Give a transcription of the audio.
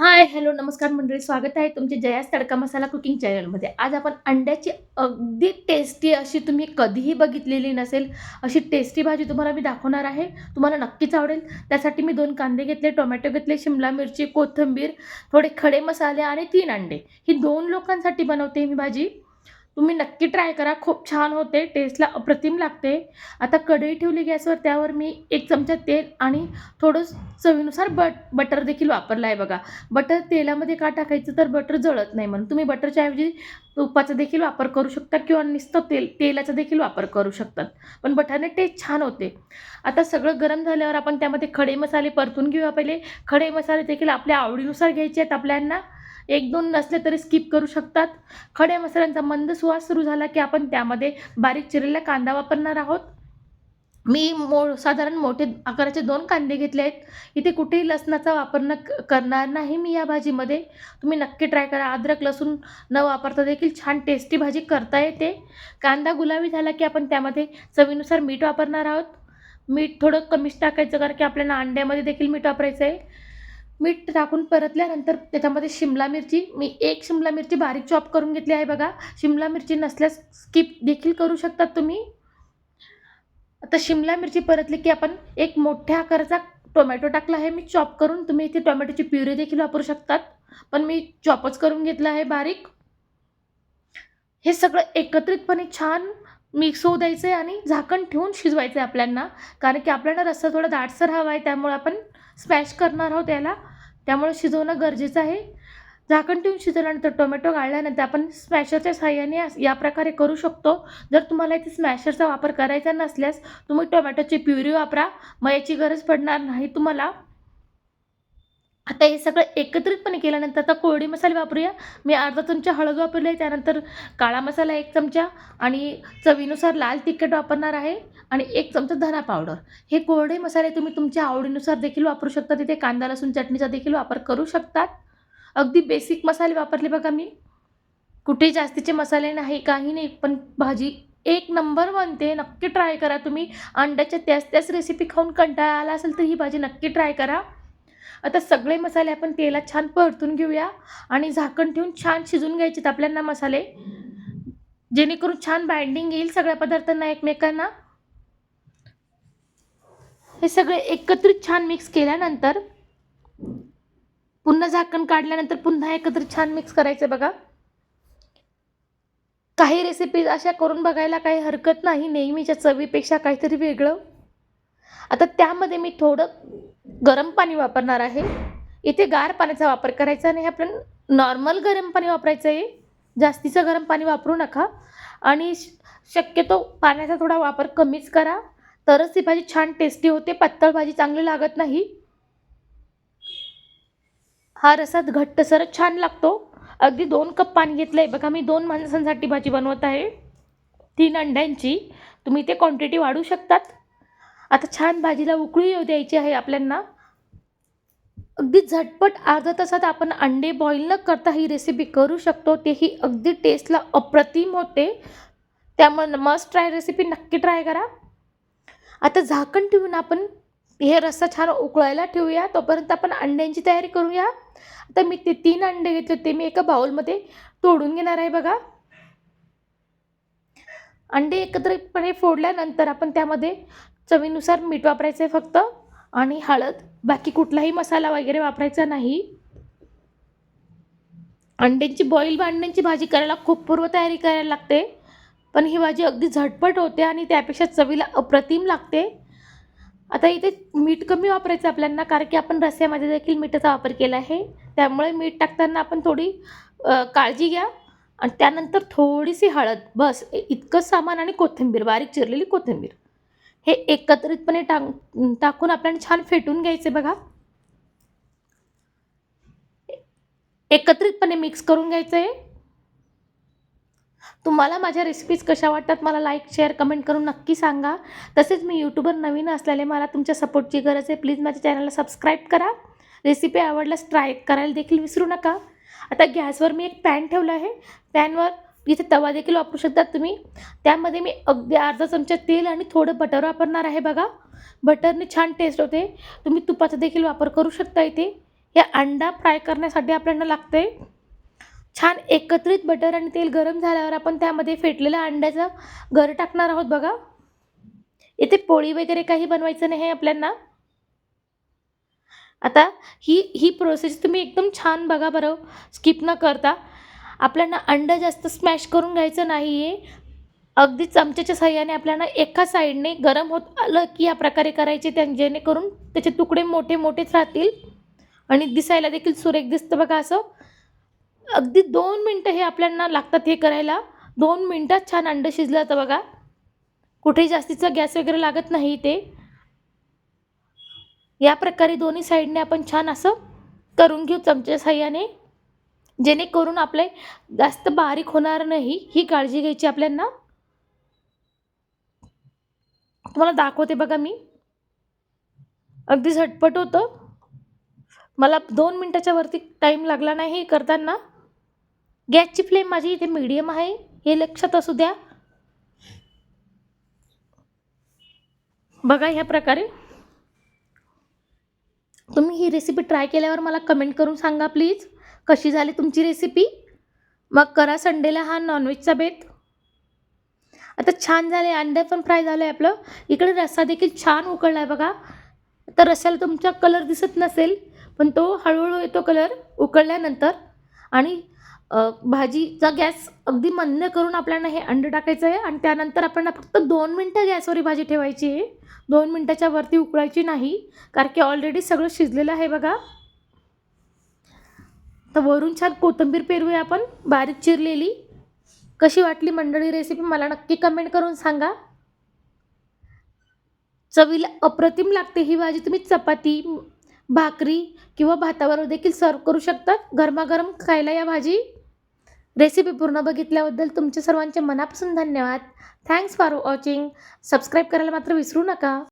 Hi hello नमस्कार मंडळी स्वागत आहे तुमचे जयास तडका मसाला कुकिंग चॅनलमध्ये. आज आपण अंड्याची अगदी टेस्टी अशी तुम्ही कधीही बघितलेली नसेल अशी टेस्टी भाजी तुम्हाला मी दाखवणार आहे. तुम्हाला नक्कीच आवडेल. त्यासाठी मी दोन कांदे घेतले टोमॅटो घेतले शिमला मिरची कोथिंबीर थोडे खडे मसाले आणि तीन अंडे. ही दोन लोकांसाठी बनवते मी भाजी. तुम्ही नक्की ट्राय करा. खूप छान होते. टेस्टला अप्रतिम लागते. आता कढई ठेवली गॅसवर त्यावर मी एक चमचा तेल आणि थोडं चवीनुसार बट बटर देखील वापरलं आहे बघा. बटर तेलामध्ये का टाकायचं तर बटर जळत नाही म्हणून तुम्ही बटरच्या ऐवजी तुपाचा देखील वापर करू शकता किंवा नुसतं तेल तेलाचा देखील वापर करू शकतात पण बटाने टेस्ट छान होते. आता सगळं गरम झाल्यावर आपण त्यामध्ये खडे मसाले परतून घेऊया पहिले. खडे मसाले देखील आपल्या आवडीनुसार घ्यायचे आहेत आपल्यांना. एक दोन नसले तरी स्किप करू शकतात. खडे मसाल्यांचा मंद सुवास सुरू झाला की आपण त्यामध्ये बारीक चिरलेला कांदा वापरणार आहोत. मी मो साधारण मोठे आकाराचे दोन कांदे घेतले आहेत. इथे कुठेही लसणाचा वापर न क- करणार नाही मी या भाजीमध्ये. तुम्ही नक्की ट्राय करा. अद्रक लसूण न वापरता देखील छान टेस्टी भाजी करता येते. कांदा गुलाबी झाला की आपण त्यामध्ये चवीनुसार मीठ वापरणार आहोत. मीठ थोडं कमीच टाकायचं कारण की आपल्याला अंड्यामध्ये देखील मीठ वापरायचं आहे मीठ टाकून परतल्यानंतर त्याच्यामध्ये शिमला मिरची मी एक शिमला मिरची बारीक चॉप करून घेतली आहे बघा. शिमला मिरची नसल्यास स्किप देखील करू शकतात तुम्ही. आता शिमला मिरची परतली की आपण एक मोठ्या आकाराचा टोमॅटो टाकला आहे मी चॉप करून तुम्ही इथे टोमॅटोची प्युरी देखील वापरू शकतात. पण मी चॉपच करून घेतलं आहे बारीक. हे सगळं एकत्रितपणे छान मिक्स होऊ द्यायचं आहे आणि झाकण ठेवून शिजवायचं आहे आपल्यांना. कारण की आपल्याला रस्सा थोडा दाटसर हवा आहे त्यामुळे आपण स्मॅश करणार आहोत याला. त्यामुळे शिजवणं गरजेचं आहे. झाकण ठेवून शिजवल्यानंतर टोमॅटो गाळल्यानंतर आपण स्मॅशरच्या साह्याने या प्रकारे करू शकतो. जर तुम्हाला इथे स्मॅशरचा वापर करायचा नसल्यास तुम्ही टोमॅटोची प्युरी वापरा. मयाची याची गरज पडणार नाही तुम्हाला. आता हे सगळं एकत्रितपणे केल्यानंतर आता कोरडी मसाले वापरूया. मी अर्धा चमचा हळद वापरली आहे त्यानंतर काळा मसाला एक चमचा आणि चवीनुसार लाल तिखट वापरणार आहे आणि एक चमचा धना पावडर. हे कोरडे मसाले तुम्ही तुमच्या आवडीनुसार देखील वापरू शकता. तिथे कांदा लसूण चटणीचा देखील वापर करू शकतात. अगदी बेसिक मसाले वापरले बघा मी. कुठे जास्तीचे मसाले नाही काही नाही पण भाजी एक नंबर बनते नक्की ट्राय करा तुम्ही. अंड्याच्या त्याच त्याच रेसिपी खाऊन कंटाळा आला असेल तर ही भाजी नक्की ट्राय करा. आता सगळे मसाले आपण तेलात छान परतून घेऊया आणि झाकण ठेवून छान शिजून घ्यायचेत आपल्याला मसाले. जेणेकरून छान बाइंडिंग येईल सगळ्या पदार्थांना एकमेकांना. हे सगळे एकत्रित छान मिक्स केल्यानंतर पुन्हा झाकण काढल्यानंतर पुन्हा एकत्रित छान मिक्स करायचं बघा. काही रेसिपीज अशा करून बघायला काही हरकत नाही. नेहमीच्या चवीपेक्षा काहीतरी वेगळं. आता त्यामध्ये मी थोडं गरम पाणी वापरणार आहे. इथे गार पाण्याचा वापर करायचा नाही आपण नॉर्मल गरम पाणी वापरायचं आहे. जास्तीचं गरम पाणी वापरू नका. आणि श- शक्यतो पाण्याचा थोडा वापर कमीच करा. तरच ती भाजी छान टेस्टी होते. पातळ भाजी चांगली लागत नाही. हा रसा घट्टसर छान लागतो. अगदी दोन कप पाणी घेतलं आहे बघा मी दोन माणसांसाठी भाजी बनवत आहे. तीन अंड्यांची. तुम्ही ते क्वांटिटी वाढू शकतात. आता छान भाजीला उकळी येऊ द्यायची आहे आपल्यांना. अगदी झटपट अर्धा तासात आपण अंडे बॉईल न करता ही रेसिपी करू शकतो. तेही अगदी टेस्टला अप्रतिम होते. त्यामुळे मस्ट ट्राय रेसिपी नक्की ट्राय करा. आता झाकण ठेवून आपण हे रस्सा छान उकळायला ठेवूया. तोपर्यंत आपण अंड्यांची तयारी करूया. आता मी ते तीन अंडे घेतले ते मी एका बाउलमध्ये तोडून घेणार आहे बघा. अंडे एकत्रितपणे फोडल्यानंतर आपण त्यामध्ये चवीनुसार मीठ वापरायचं आहे फक्त आणि हळद. बाकी कुठलाही मसाला वगैरे वापरायचा नाही. अंड्यांची बॉईल अंड्यांची भाजी करायला खूप पूर्वतयारी करायला लागते. पण ही भाजी अगदी झटपट होते आणि त्यापेक्षा चवीला अप्रतिम लागते. आता इथे मीठ कमी वापरायचं आपल्यांना कारण की आपण रस्स्यामध्ये देखील मिठाचा वापर केला आहे. त्यामुळे मीठ टाकताना आपण थोडी काळजी घ्या. आणि त्यानंतर थोडीशी हळद. बस इतकं सामान आणि कोथिंबीर बारीक चिरलेली कोथिंबीर. हे एकत्रितपणे टाक टाकून आपल्याला छान फेटून घ्यायचे बघा. एकत्रितपणे मिक्स करून घ्यायचं आहे तुम्हाला माझ्या रेसिपीज कशा वाटतात मला लाईक शेअर कमेंट करून नक्की सांगा. तसेच मी यूट्यूबर नवीन असल्याने मला तुमच्या सपोर्टची गरज आहे. प्लीज माझ्या चॅनलला सबस्क्राईब करा. रेसिपी आवडल्यास ट्राय करायला देखील विसरू नका. आता गॅसवर मी एक पॅन ठेवला आहे. पॅनवर इथे तवा देखील वापरू शकतात तुम्ही. त्यामध्ये मी अगदी अर्धा चमचा तेल आणि थोडं बटर वापरणार आहे बघा. बटरने छान टेस्ट होते. तुम्ही तुपाचा देखील वापर करू शकता इथे. या अंडा फ्राय करण्यासाठी आपल्याला लागते छान एकत्रित बटर आणि तेल गरम झाल्यावर आपण त्यामध्ये फेटलेल्या अंड्याचं गर टाकणार आहोत बघा. इथे पोळी वगैरे काही बनवायचं नाही आहे आपल्याला आता ही ही प्रोसेस तुम्ही एकदम छान बघा बरं. स्किप न करता. आपल्याला अंडं जास्त स्मॅश करून घ्यायचं नाही आहे अगदी चमच्याच्या सहाय्याने आपल्याला एका साईडने गरम होत आलं की या प्रकारे करायचे त्या जेणेकरून त्याचे तुकडे मोठे मोठेच राहतील. आणि दिसायला देखील सुरेख दिसतं बघा असं. अगदी दोन मिनटं हे आपल्याला लागतात हे करायला. दोन मिनटात छान अंडं शिजलं जातं बघा. कुठेही जास्तीचा गॅस वगैरे लागत नाही ते या प्रकारे दोन्ही साईडने आपण छान असं करून घेऊ चमच्या साह्याने. जेणेकरून आपले जास्त बारीक होणार नाही ही काळजी घ्यायची आपल्यांना. तुम्हाला दाखवते बघा मी. अगदी झटपट होतं. मला दोन मिनटाच्या वरती टाईम लागला नाही हे करताना. गॅसची फ्लेम माझी इथे मीडियम आहे हे लक्षात असू द्या. बघा ह्या प्रकारे. तुम्ही ही रेसिपी ट्राय केल्यावर मला कमेंट करून सांगा प्लीज कशी झाली तुमची रेसिपी मग करा संडेला हा नॉनव्हेजचा बेत. आता छान झाले अंडे पण फ्राय झालं आहे आपलं. इकडे रस्सा देखील छान उकळला आहे बघा. तर रस्स्याला तुमचा कलर दिसत नसेल पण तो हळूहळू येतो कलर उकळल्यानंतर. आणि भाजीचा गॅस अगदी मंद करून आपल्याला हे अंडं टाकायचं आहे. आणि त्यानंतर आपल्याला फक्त दोन मिनटं गॅसवर भाजी ठेवायची आहे. दोन मिनटाच्या वरती उकळायची नाही. कारण की ऑलरेडी सगळं शिजलेलं आहे बघा. तर वरून छान कोथिंबीर पेरूया आपण. बारीक चिरलेली. कशी वाटली मंडळी रेसिपी मला नक्की कमेंट करून सांगा. चवीला अप्रतिम लागते ही भाजी तुम्ही चपाती भाकरी किंवा भातावर देखील सर्व करू शकतात गरमागरम खायला या भाजी. रेसिपी पूर्ण बघितल्याबद्दल तुमचे सर्वांचे मनापासून धन्यवाद. थँक्स फॉर वॉचिंग सबस्क्राईब करायला मात्र विसरू नका.